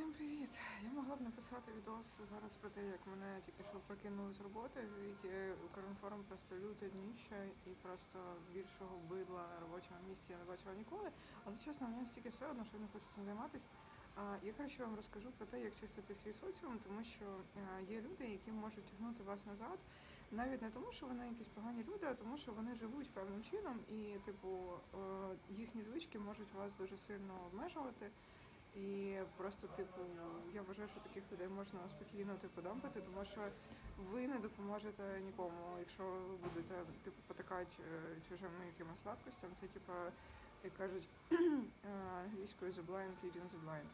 Всім привіт! Я могла б написати відос зараз про те, як мене тільки що покинули з роботи, які Укрінформ просто люте дніще і просто більшого бидла на робочому місці я не бачила ніколи. Але чесно, мені стільки все одно, що я не хочу цим займатися. Я краще вам розкажу про те, як чистити свій соціум, тому що є люди, які можуть тягнути вас назад, навіть не тому, що вони якісь погані люди, а тому, що вони живуть певним чином, і типу е, їхні звички можуть вас дуже сильно обмежувати. І просто, типу, я вважаю, що таких людей можна спокійно типу дампати, тому що ви не допоможете нікому, якщо ви будете типу потакати е, чужими якимось слабкостям. Це типу, як кажуть е, англійською the blind leading the blind.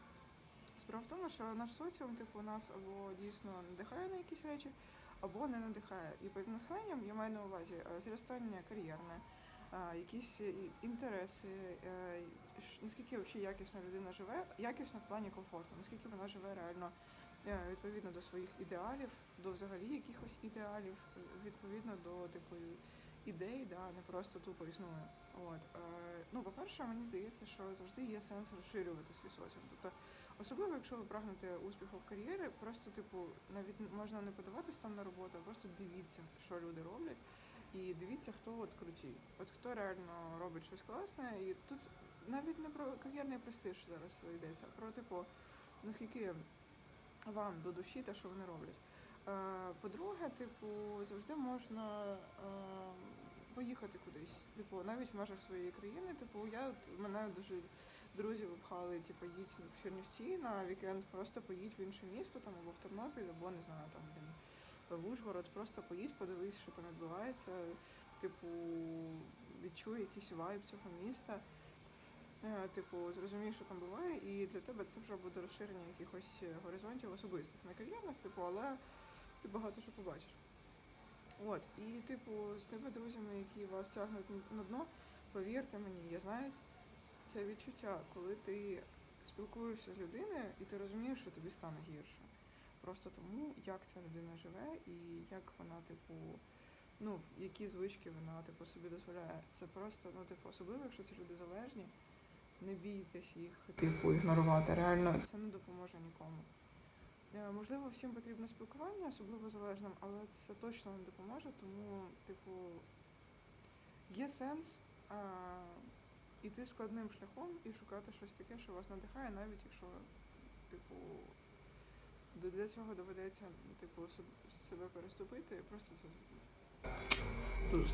Справа в тому, що наш соціум, типу, нас або дійсно надихає на якісь речі, або не надихає. І під надиханням я маю на увазі е, зростання кар'єрне, якісь інтереси, е, наскільки взагалі якісно людина живе, якісно в плані комфорту, наскільки вона живе реально е, відповідно до своїх ідеалів, до взагалі якихось ідеалів, е, відповідно до типу ідей, да, не просто тупо існує. От е, ну, по-перше, мені здається, що завжди є сенс розширювати свій соціум. Тобто, особливо, якщо ви прагнете успіху в кар'єрі, просто типу навіть можна не подаватись там на роботу, а просто дивіться, що люди роблять. І дивіться, хто от круті. От хто реально робить щось класне. І тут навіть не про кар'єрний престиж зараз йдеться, а про типу, наскільки вам до душі те, що вони роблять. Е, По-друге, типу, завжди можна е, поїхати кудись. Типу, навіть в межах своєї країни. Типу, я от мене дуже друзі випхали, типу, їдь в Чернівці на вікенд, просто поїдь в інше місто, там або в Тернопіль, або не знаю, там в Ужгород, просто поїдь, подивись, що там відбувається. Типу, відчуй якийсь вайб цього міста. Е, Типу, зрозумієш, що там буває, і для тебе це вже буде розширення якихось горизонтів особистих, не кар'єрних, типу, але ти багато що побачиш. От, і типу, з тими друзями, які вас тягнуть на дно, повірте мені, я знаю це відчуття, коли ти спілкуєшся з людиною і ти розумієш, що тобі стане гірше. Просто тому, як ця людина живе і як вона, типу, ну, які звички вона типу, собі дозволяє. Це просто, ну, типу, особливо, якщо ці люди залежні, не бійтесь їх, типу, ігнорувати. Реально це не допоможе нікому. Е, Можливо, всім потрібно спілкування, особливо залежним, але це точно не допоможе, тому, типу, є сенс а, іти складним шляхом і шукати щось таке, що вас надихає, навіть якщо, типу, для цього доведеться, типу, себе- переступити і просто це зробити.